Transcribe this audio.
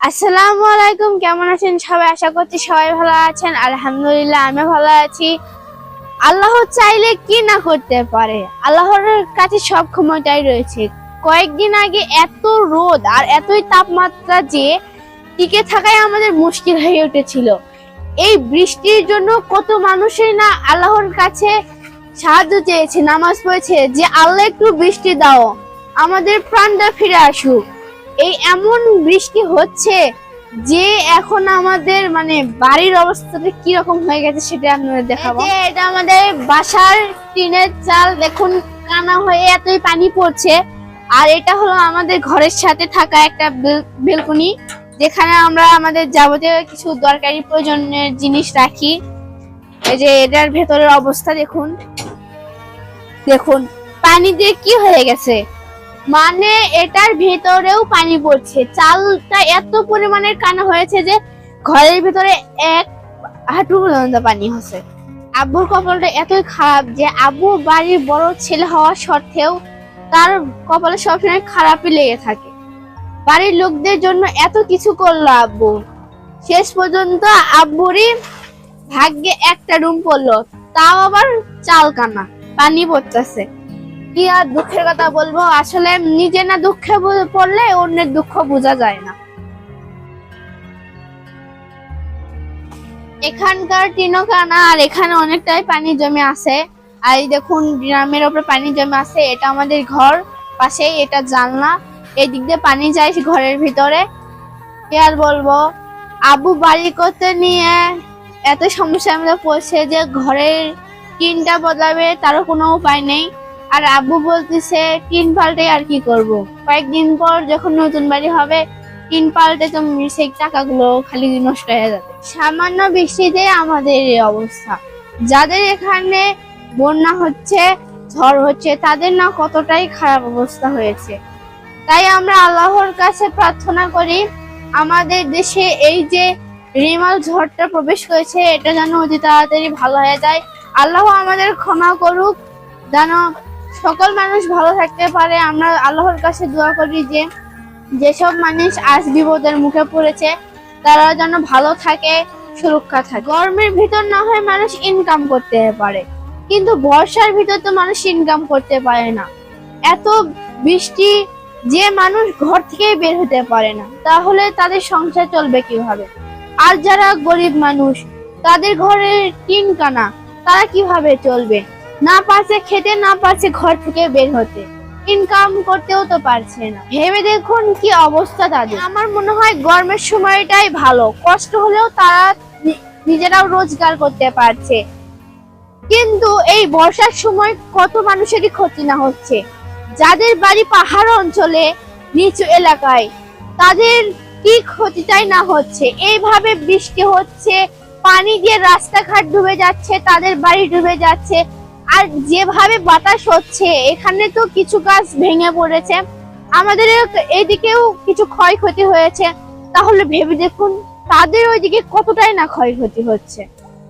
আসসালামু আলাইকুম, কেমন আছেন সবাই? আশা করছি সবাই ভালো আছেন। আলহামদুলিল্লাহ আমি ভালো আছি। আল্লাহ চাইলে কি না করতে পারে? আল্লাহর কাছে সব ক্ষমতাই রয়েছে। কয়েকদিন আগে এত রোদ আর এতই তাপমাত্রা যে টিকে থাকাই আমাদের মুশকিল হয়ে উঠেছিল। এই বৃষ্টির জন্য কত মানুষই না আল্লাহর কাছে সাহায্য চেয়েছে, নামাজ পড়েছে যে, আল্লাহ, একটু বৃষ্টি দাও। আমাদের প্রাণটা ফিরে আসুক। এই এমন বৃষ্টি হচ্ছে যে এখন আমাদের মানে বাড়ির অবস্থাটা কি রকম হয়ে গেছে সেটা আপনাদের দেখাবো। এটা আমাদের বাসার টিনের চাল দেখুন কানা হয়ে এতই পানি পড়ছে। আর এটা হলো আমাদের ঘরের সাথে থাকা একটা বেলকনি, যেখানে আমরা আমাদের যাবতীয় কিছু দরকারি প্রয়োজনের জিনিস রাখি। এই যে এটার ভেতরের অবস্থা দেখুন। দেখুন, পানি দিয়ে কি হয়ে গেছে? মানে এটার ভেতরেও পানি পড়ছে। চালটা এত পরিমাণের কানা হয়েছে যে ঘরের ভিতরে এক হাঁটু পর্যন্ত পানি হচ্ছে। আব্বুর কপালটা এতই খারাপ যে আব্বু বাড়ির বড় ছেলে হওয়া সত্ত্বেও তার কপালে সবসময় খারাপই লেগে থাকে। বাড়ির লোকদের জন্য এত কিছু করল আব্বু। শেষ পর্যন্ত আব্বুরই ভাগ্যে একটা রুম পড়ল, তাও আবার চাল কানা পানি পড়তেছে। কি আর দুঃখের কথা বলব? আসলে নিজে না দুঃখে পড়লে অন্যের দুঃখ বোঝা যায় না। এখানকার টিনোকানা আর এখানে অনেকটাই পানি জমে আছে। আর দেখুন, গ্রামের ওপরে পানি জমে আছে। এটা আমাদের ঘর, পাশেই এটা জানলা। এই দিক দিয়ে পানি যায় ঘরের ভিতরে। কি আর বলব? আবু বাড়ি করতে নিয়ে এত সমস্যার মধ্যে পড়ছে যে ঘরের টিনটা বদলাবে, তারও কোনো উপায় নেই। আর আব্বু বলতেছে, টিন পাল্টে আর কি করব? কয়েকদিন পর যখন নতুন বাড়ি হবে, টিন পাল্টে তো সেই টাকাগুলো খালি নষ্ট হয়ে যাবে। সামান্য বৃষ্টিতে আমাদের এই অবস্থা। যাদের এখানে বন্যা হচ্ছে, ঝড় হচ্ছে, তাদের না কতটাই খারাপ অবস্থা হয়েছে। তাই আমরা আল্লাহর কাছে প্রার্থনা করি, আমাদের দেশে এই যে রিমাল ঝড়টা প্রবেশ করেছে, এটা যেন অতি তাড়াতাড়ি ভালো হয়ে যায়। আল্লাহ আমাদের ক্ষমা করুক, যেন সকল মানুষ ভালো থাকতে পারে। আমরা আল্লাহর কাছে দোয়া করি যে, যেসব মানুষ আজ বিপদের মুখে পড়েছে, তারা যেন ভালো থাকে, সুরক্ষা থাকে। গরমের ভিতর না হয় মানুষ ইনকাম করতে পারে। কিন্তু বর্ষার ভিতর তো মানুষ ইনকাম করতে পারে না। এত বৃষ্টি, যে মানুষ ঘর থেকে বের হতে পারে না। তাহলে তাদের সংসার চলবে কীভাবে? আর যারা গরিব মানুষ, তাদের ঘরে টিন কানা তারা কীভাবে চলবে? না পারছে খেতে, না পারছে ঘর থেকে বের হতে। ইনকাম করতেও তো পারছে না। ভেবে দেখুন কি অবস্থা তাদের। আমার মনে হয় গরমের সময়টাই ভালো। কষ্ট হলেও তারা নিজেরাও রোজগার করতে পারছে। কিন্তু এই বর্ষার সময় কত মানুষেরই ক্ষতি না হচ্ছে। যাদের বাড়ি পাহাড় অঞ্চলে, নিচু এলাকায়, তাদের কি ক্ষতিটাই না হচ্ছে? এইভাবে বৃষ্টি হচ্ছে, পানি দিয়ে রাস্তাঘাট ডুবে যাচ্ছে, তাদের বাড়ি ডুবে যাচ্ছে আর যেভাবে বাতাস হচ্ছে, এখানে তো কিছু গাছ ভেঙে পড়েছে। আমাদের এদিকেও কিছু ক্ষয়ক্ষতি হয়েছে। তাহলে ভেবে দেখুন, তাদের ওইদিকে কতটাই না ক্ষয়ক্ষতি হচ্ছে।